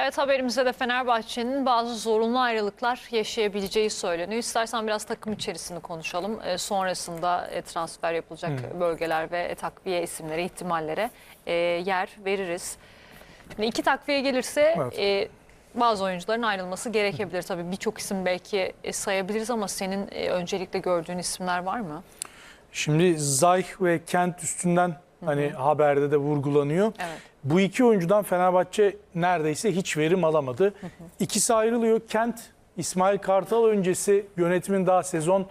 Evet haberimizde de Fenerbahçe'nin bazı zorunlu ayrılıklar yaşayabileceği söyleniyor. İstersen biraz takım içerisini konuşalım. Ee, sonrasında e, transfer yapılacak bölgeler ve takviye isimlere, ihtimallere e, yer veririz. Şimdi iki takviye gelirse Evet. e, bazı oyuncuların ayrılması gerekebilir. Tabii birçok isim belki e, sayabiliriz ama senin e, öncelikle gördüğün isimler var mı? Şimdi Zayh ve Kent üstünden hani haberde de vurgulanıyor. Evet. Bu iki oyuncudan Fenerbahçe neredeyse hiç verim alamadı. İkisi ayrılıyor. Kent, İsmail Kartal öncesi yönetimin daha sezon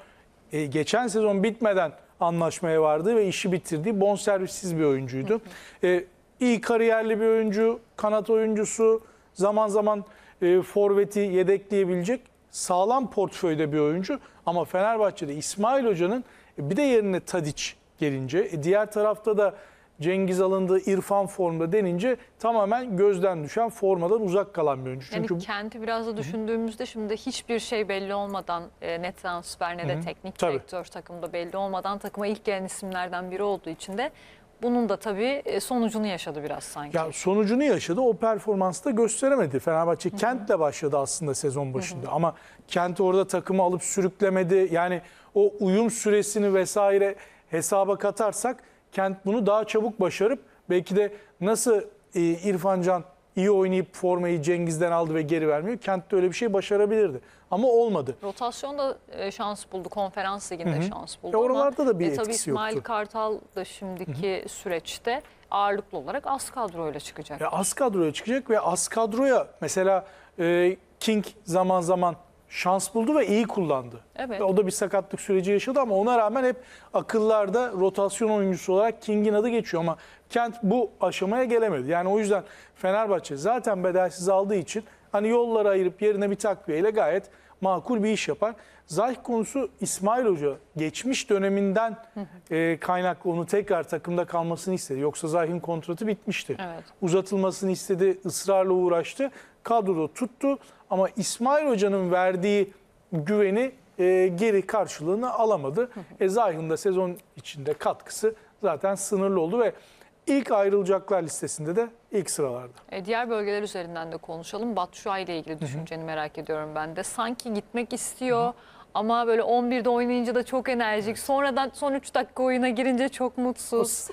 e, geçen sezon bitmeden anlaşmaya vardı ve işi bitirdiği bonservissiz bir oyuncuydu. E, iyi kariyerli bir oyuncu, kanat oyuncusu, zaman zaman e, forveti yedekleyebilecek sağlam portföyde bir oyuncu. Ama Fenerbahçe'de İsmail Hoca'nın e, bir de yerine Tadiç gelince, e, diğer tarafta da Cengiz alındı, İrfan formda denince tamamen gözden düşen, formadan uzak kalan bir oyuncu. Yani Çünkü kenti biraz da düşündüğümüzde şimdi hiçbir şey belli olmadan e, ne transfer ne de teknik Tabii. direktör takımda belli olmadan takıma ilk gelen isimlerden biri olduğu için de bunun da tabii e, sonucunu yaşadı biraz sanki. ya sonucunu yaşadı. O performansı da gösteremedi. Fenerbahçe Kent'le başladı aslında sezon başında. Ama Kent orada takımı alıp sürüklemedi. Yani o uyum süresini vesaire hesaba katarsak Kent bunu daha çabuk başarıp belki de nasıl e, İrfan Can iyi oynayıp formayı Cengiz'den aldı ve geri vermiyor. Kent de öyle bir şey başarabilirdi. Ama olmadı. Rotasyonda e, şans buldu, konferans liginde şans buldu. Ya oralarda ama, da bir e, tabii etkisi İsmail yoktu. Kartal da şimdiki süreçte ağırlıklı olarak az kadroyla çıkacak. E, az kadroya çıkacak ve az kadroya mesela e, King zaman zaman şans buldu ve iyi kullandı. Evet. Ve o da bir sakatlık süreci yaşadı ama ona rağmen hep akıllarda rotasyon oyuncusu olarak King'in adı geçiyor ama Kent bu aşamaya gelemedi. Yani o yüzden Fenerbahçe zaten bedelsiz aldığı için hani yolları ayırıp yerine bir takviyeyle gayet makul bir iş yapar. Zayh konusu İsmail Hoca geçmiş döneminden e, kaynaklı onu tekrar takımda kalmasını istedi. Yoksa Zayh'in kontratı bitmişti. Evet. Uzatılmasını istedi, ısrarla uğraştı. Kadroda tuttu ama İsmail Hoca'nın verdiği güveni e, geri karşılığını alamadı. E, Zayh'ın da sezon içinde katkısı zaten sınırlı oldu ve ilk ayrılacaklar listesinde de ilk sıralarda. E, diğer bölgeler üzerinden de konuşalım. Batshuayi ile ilgili düşünceni merak ediyorum ben de. Sanki gitmek istiyor ama böyle 11'de oynayınca da çok enerjik. Sonradan son 3 dakika oyuna girince çok mutsuz.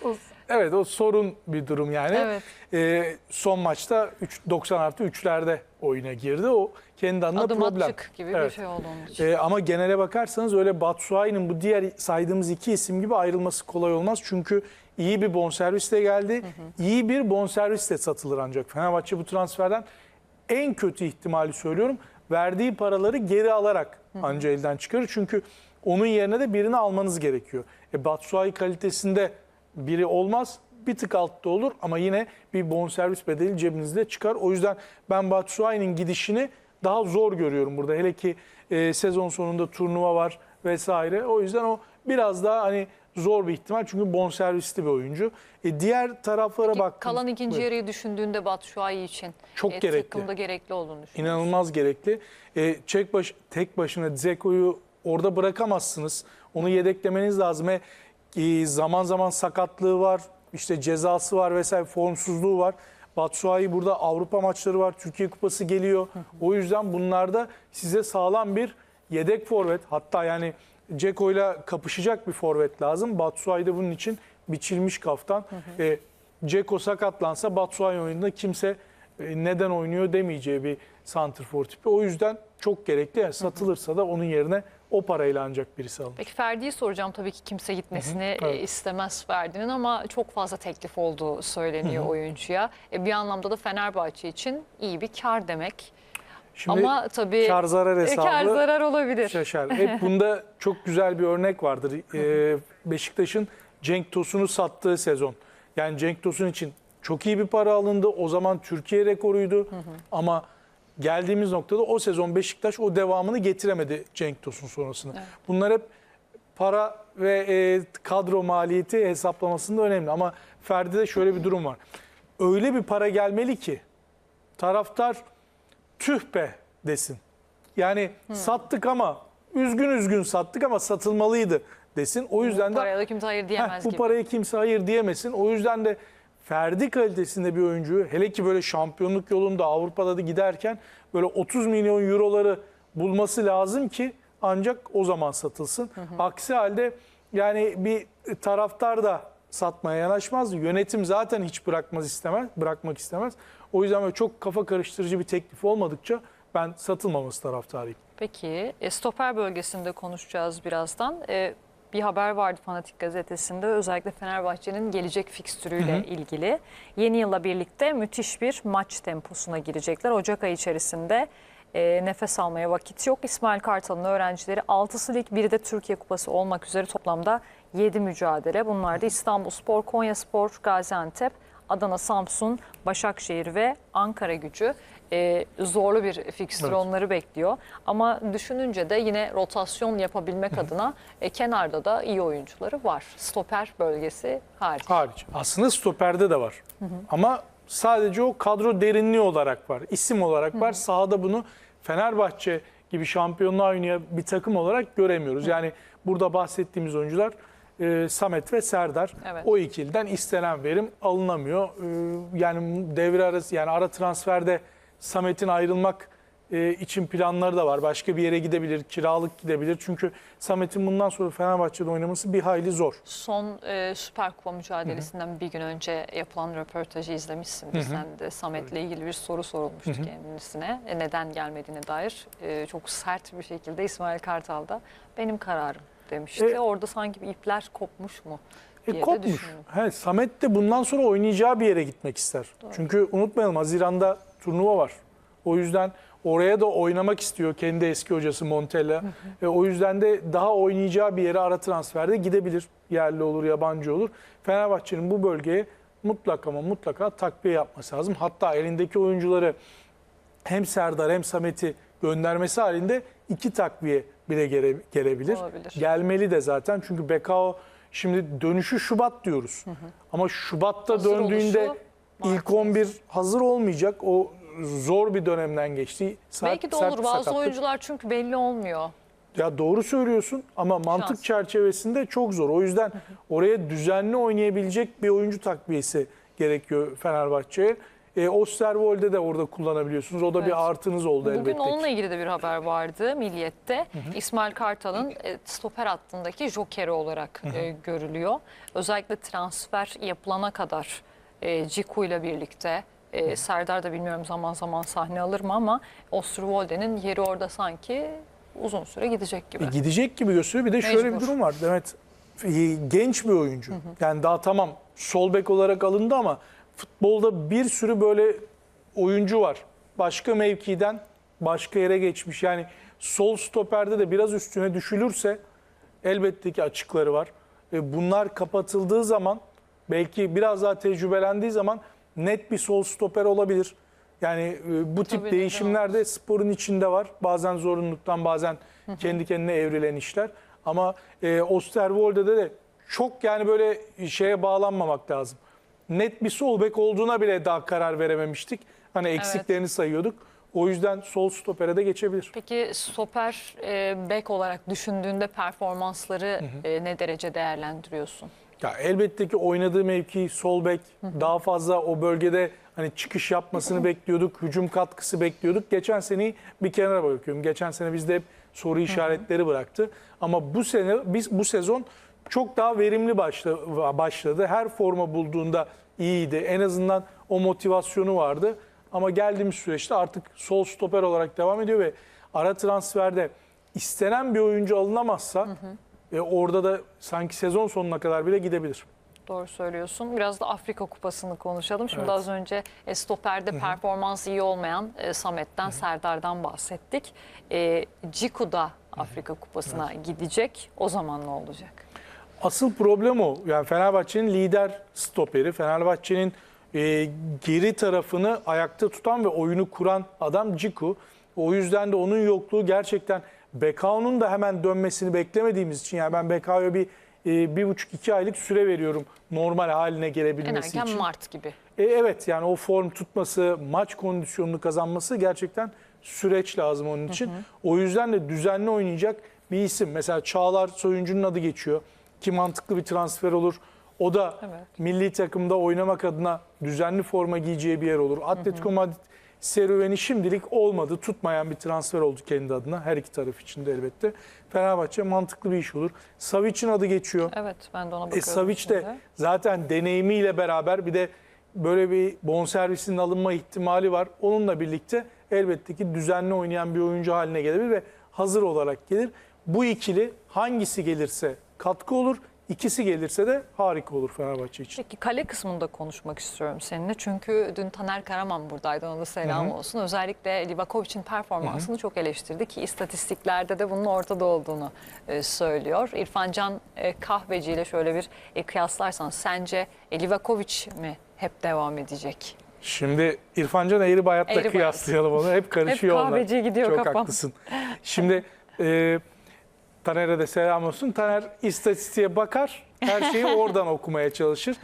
Evet o sorun bir durum yani. Evet. E, son maçta 3, 90 artı 3'lerde oyuna girdi. O kendi adına Adım problem. attık gibi bir Evet. şey oldu onun için. Ee, ama genele bakarsanız öyle Batshuayi'nin bu diğer saydığımız iki isim gibi ayrılması kolay olmaz. Çünkü iyi bir bonservisle geldi. İyi bir bonservisle satılır ancak. Fenerbahçe bu transferden en kötü ihtimali söylüyorum. Verdiği paraları geri alarak anca elden çıkarır. Çünkü onun yerine de birini almanız gerekiyor. E, Batshuayi kalitesinde biri olmaz. Bir tık altta olur ama yine bir bonservis bedeli cebinizde çıkar. O yüzden ben Batshuayi'nin gidişini daha zor görüyorum burada. Hele ki e, sezon sonunda turnuva var vesaire. O yüzden o biraz daha hani zor bir ihtimal çünkü bonservisli bir oyuncu. E, diğer taraflara Peki, baktığımız kalan ikinci yarıyı düşündüğünde Batshuayi için Çok e, gerekli. takımda gerekli olduğunu düşünüyorum. İnanılmaz gerekli. E, çek baş, tek başına Dzeko'yu orada bırakamazsınız. Onu yedeklemeniz lazım. E, e, zaman zaman sakatlığı var, işte cezası var vesaire formsuzluğu var. Batshuayi burada Avrupa maçları var, Türkiye Kupası geliyor. O yüzden bunlarda size sağlam bir yedek forvet hatta yani Ceko'yla kapışacak bir forvet lazım. Batshuayi de bunun için biçilmiş kaftan. E, Ceko sakatlansa Batshuayi oyununda kimse e, neden oynuyor demeyeceği bir santrfor tipi. O yüzden çok gerekli. Yani satılırsa da onun yerine o parayla ancak birisi alınır. Peki Ferdi'yi soracağım tabii ki kimse gitmesini e, evet. istemez Ferdi'nin ama çok fazla teklif olduğu söyleniyor oyuncuya. E, bir anlamda da Fenerbahçe için iyi bir kar demek. Şimdi ama tabii kar zarar e, hesabı kar zarar olabilir. şaşar. Hep bunda çok güzel bir örnek vardır. Ee, Beşiktaş'ın Cenk Tosun'u sattığı sezon. Yani Cenk Tosun için çok iyi bir para alındı. O zaman Türkiye rekoruydu. Ama geldiğimiz noktada o sezon Beşiktaş o devamını getiremedi Cenk Tosun sonrasında. Evet. Bunlar hep para ve e, kadro maliyeti hesaplamasında önemli. Ama Ferdi'de şöyle bir durum var. Öyle bir para gelmeli ki taraftar tüh be desin. Yani sattık ama üzgün üzgün sattık ama satılmalıydı desin. O yüzden de Paraya da kimse hayır Heh, diyemez bu gibi. paraya kimse hayır diyemesin. O yüzden de Ferdi kalitesinde bir oyuncuyu hele ki böyle şampiyonluk yolunda Avrupa'da da giderken böyle 30 milyon euroları bulması lazım ki ancak o zaman satılsın. Aksi halde yani bir taraftar da satmaya yanaşmaz. Yönetim zaten hiç bırakmaz istemez, bırakmak istemez. O yüzden böyle çok kafa karıştırıcı bir teklif olmadıkça ben satılmaması taraftarıyım. Peki e, stoper bölgesinde konuşacağız birazdan. E, bir haber vardı Fanatik Gazetesi'nde özellikle Fenerbahçe'nin gelecek fikstürüyle ilgili. Yeni yılla birlikte müthiş bir maç temposuna girecekler. Ocak ayı içerisinde e, nefes almaya vakit yok. İsmail Kartal'ın öğrencileri 6'sı lig, biri de Türkiye Kupası olmak üzere toplamda 7 mücadele. Bunlar da İstanbul Spor, Konya Spor, Gaziantep, Adana, Samsun, Başakşehir ve Ankara gücü. E, zorlu bir fikstür Evet. onları bekliyor. Ama düşününce de yine rotasyon yapabilmek adına e, kenarda da iyi oyuncuları var. Stoper bölgesi hariç. Hariç. Aslında stoperde de var. Ama sadece o kadro derinliği olarak var. isim olarak var. Sahada bunu Fenerbahçe gibi şampiyonluğa oynayan bir takım olarak göremiyoruz. Yani burada bahsettiğimiz oyuncular e, Samet ve Serdar. Evet. O ikiliden istenen verim alınamıyor. E, yani devre arası yani ara transferde Samet'in ayrılmak e, için planları da var. Başka bir yere gidebilir, kiralık gidebilir. Çünkü Samet'in bundan sonra Fenerbahçe'de oynaması bir hayli zor. Son e, Süper Kupa mücadelesinden bir gün önce yapılan röportajı izlemişsin. Bizden de Samet'le ilgili bir soru sorulmuştu kendisine. E, neden gelmediğine dair e, çok sert bir şekilde İsmail Kartal da benim kararım demişti. E, Orada sanki bir ipler kopmuş mu E, kopmuş. He, Samet de bundan sonra oynayacağı bir yere gitmek ister. Çünkü unutmayalım Haziran'da turnuva var. O yüzden oraya da oynamak istiyor kendi eski hocası Montella. E, o yüzden de daha oynayacağı bir yere ara transferde gidebilir. Yerli olur, yabancı olur. Fenerbahçe'nin bu bölgeye mutlaka ama mutlaka takviye yapması lazım. Hatta elindeki oyuncuları hem Serdar hem Samet'i göndermesi halinde iki takviye bile gele- gelebilir. Olabilir. Gelmeli de zaten çünkü Bekao şimdi dönüşü Şubat diyoruz. Ama Şubat'ta Hazır döndüğünde oluşu ilk 11 hazır olmayacak. O zor bir dönemden geçti. Sert- Belki de olur bazı sakatlık. oyuncular çünkü belli olmuyor. Ya doğru söylüyorsun ama mantık Şans. çerçevesinde çok zor. O yüzden oraya düzenli oynayabilecek bir oyuncu takviyesi gerekiyor Fenerbahçe'ye. E, Osterwolde de orada kullanabiliyorsunuz. O da Evet. bir artınız oldu Bugün elbette. ki. onunla ilgili de bir haber vardı Milliyet'te. İsmail Kartal'ın e, stoper hattındaki jokeri olarak e, görülüyor. Özellikle transfer yapılana kadar e, Ciku ile birlikte e, Serdar da bilmiyorum zaman zaman sahne alır mı ama Osterwolde'nin yeri orada sanki uzun süre gidecek gibi. E, gidecek gibi gösteriyor. Bir de şöyle bir durum var. Demet e, genç bir oyuncu. Yani daha tamam sol bek olarak alındı ama futbolda bir sürü böyle oyuncu var. Başka mevkiden başka yere geçmiş. Yani sol stoperde de biraz üstüne düşülürse elbette ki açıkları var. E, bunlar kapatıldığı zaman belki biraz daha tecrübelendiği zaman net bir sol stoper olabilir. Yani e, bu tip Tabii, değişimler de sporun içinde var. Bazen zorunluluktan bazen kendi kendine evrilen işler. Ama e, Osterwolde'de de çok yani böyle şeye bağlanmamak lazım. Net bir sol bek olduğuna bile daha karar verememiştik. Hani eksiklerini sayıyorduk. O yüzden sol stopere de geçebilir. Peki stoper e, bek olarak düşündüğünde performansları e, ne derece değerlendiriyorsun? Ya elbette ki oynadığı mevki sol bek daha fazla o bölgede hani çıkış yapmasını bekliyorduk, hücum katkısı bekliyorduk. Geçen seneyi bir kenara bırakıyorum. Geçen sene bizde hep soru işaretleri bıraktı. Ama bu sene biz bu sezon çok daha verimli başla- başladı. Her forma bulduğunda iyiydi. En azından o motivasyonu vardı. Ama geldiğimiz süreçte artık sol stoper olarak devam ediyor ve ara transferde istenen bir oyuncu alınamazsa e, orada da sanki sezon sonuna kadar bile gidebilir. Doğru söylüyorsun. Biraz da Afrika Kupası'nı konuşalım. Şimdi Evet. az önce e, stoperde performans iyi olmayan e, Samet'ten, Serdar'dan bahsettik. E, Ciku da Afrika Kupası'na gidecek. O zaman ne olacak? Asıl problem o. Yani Fenerbahçe'nin lider stoperi, Fenerbahçe'nin e, geri tarafını ayakta tutan ve oyunu kuran adam Ciku. O yüzden de onun yokluğu gerçekten Bekao'nun da hemen dönmesini beklemediğimiz için yani ben Bekao'ya bir e, bir buçuk iki aylık süre veriyorum normal haline En gelebilmesi erken için. Mart gibi. E, evet yani o form tutması, maç kondisyonunu kazanması gerçekten süreç lazım onun için. O yüzden de düzenli oynayacak bir isim. Mesela Çağlar Soyuncu'nun adı geçiyor. Ki mantıklı bir transfer olur. O da Evet. milli takımda oynamak adına düzenli forma giyeceği bir yer olur. Atletico Madrid serüveni şimdilik olmadı. Tutmayan bir transfer oldu kendi adına. Her iki taraf için de elbette. Fenerbahçe mantıklı bir iş olur. Savic'in adı geçiyor. Evet ben de ona E, bakıyorum. Savic de şimdi. zaten deneyimiyle beraber bir de böyle bir bonservisinin alınma ihtimali var. Onunla birlikte elbette ki düzenli oynayan bir oyuncu haline gelebilir ve hazır olarak gelir. Bu ikili hangisi gelirse katkı olur, ikisi gelirse de harika olur Fenerbahçe için. Peki kale kısmında konuşmak istiyorum seninle. Çünkü dün Taner Karaman buradaydı. Ona da selam olsun. Özellikle Livakovic'in performansını çok eleştirdi ki istatistiklerde de bunun ortada olduğunu e, söylüyor. İrfan Can e, Kahveci ile şöyle bir e, kıyaslarsan sence e, Livakovic mi hep devam edecek? Şimdi İrfan Can Eğri Bayat'la kıyaslayalım onu. Hep karışıyor Hep onlar. kahveciye gidiyor Çok kafam. haklısın. Şimdi e, Taner'e de selam olsun. Taner istatistiğe bakar, her şeyi oradan okumaya çalışır.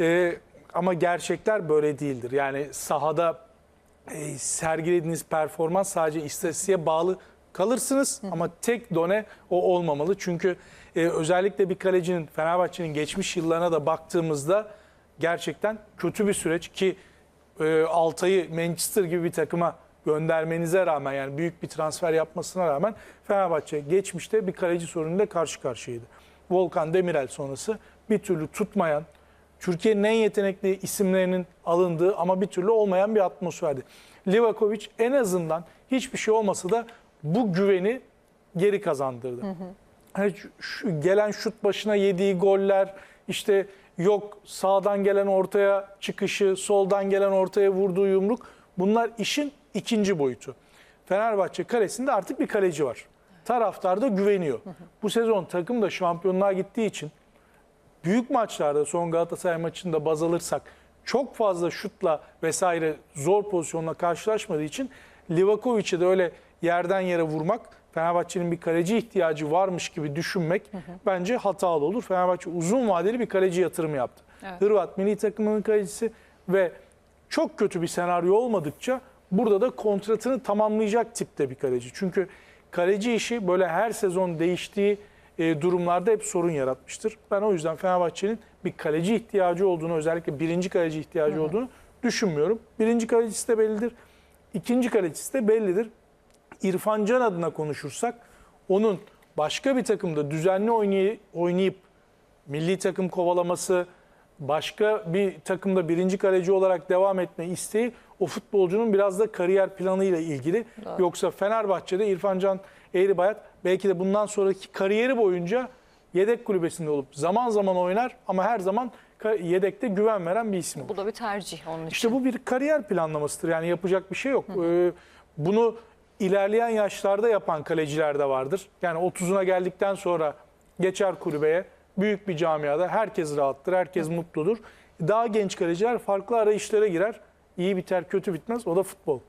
E, ama gerçekler böyle değildir. Yani sahada e, sergilediğiniz performans sadece istatistiğe bağlı kalırsınız ama tek done o olmamalı. Çünkü e, özellikle bir kalecinin Fenerbahçe'nin geçmiş yıllarına da baktığımızda gerçekten kötü bir süreç ki e, Altay'ı Manchester gibi bir takıma göndermenize rağmen yani büyük bir transfer yapmasına rağmen Fenerbahçe geçmişte bir kaleci sorunuyla karşı karşıyaydı. Volkan Demirel sonrası bir türlü tutmayan, Türkiye'nin en yetenekli isimlerinin alındığı ama bir türlü olmayan bir atmosferdi. Livakovic en azından hiçbir şey olmasa da bu güveni geri kazandırdı. Hani şu- şu gelen şut başına yediği goller, işte yok sağdan gelen ortaya çıkışı, soldan gelen ortaya vurduğu yumruk bunlar işin ikinci boyutu. Fenerbahçe kalesinde artık bir kaleci var. Taraftar da güveniyor. Bu sezon takım da şampiyonluğa gittiği için büyük maçlarda son Galatasaray maçında baz alırsak çok fazla şutla vesaire zor pozisyonla karşılaşmadığı için Livakovic'e de öyle yerden yere vurmak Fenerbahçe'nin bir kaleci ihtiyacı varmış gibi düşünmek bence hatalı olur. Fenerbahçe uzun vadeli bir kaleci yatırımı yaptı. Evet. Hırvat milli takımının kalecisi ve çok kötü bir senaryo olmadıkça burada da kontratını tamamlayacak tipte bir kaleci. Çünkü kaleci işi böyle her sezon değiştiği e, durumlarda hep sorun yaratmıştır. Ben o yüzden Fenerbahçe'nin bir kaleci ihtiyacı olduğunu, özellikle birinci kaleci ihtiyacı olduğunu düşünmüyorum. Birinci kalecisi de bellidir. İkinci kalecisi de bellidir. İrfan Can adına konuşursak onun başka bir takımda düzenli oynay- oynayıp milli takım kovalaması, başka bir takımda birinci kaleci olarak devam etme isteği o futbolcunun biraz da kariyer planıyla ilgili. Yoksa Fenerbahçe'de İrfan Can Eğribayat belki de bundan sonraki kariyeri boyunca yedek kulübesinde olup zaman zaman oynar ama her zaman yedekte güven veren bir isim olur. Bu da bir tercih onun için. İşte bu bir kariyer planlamasıdır. Yani yapacak bir şey yok. Ee, bunu ilerleyen yaşlarda yapan kaleciler de vardır. Yani 30'una geldikten sonra geçer kulübeye. Büyük bir camiada herkes rahattır, herkes mutludur. Daha genç kaleciler farklı arayışlara girer. İyi biter, kötü bitmez. O da futbol.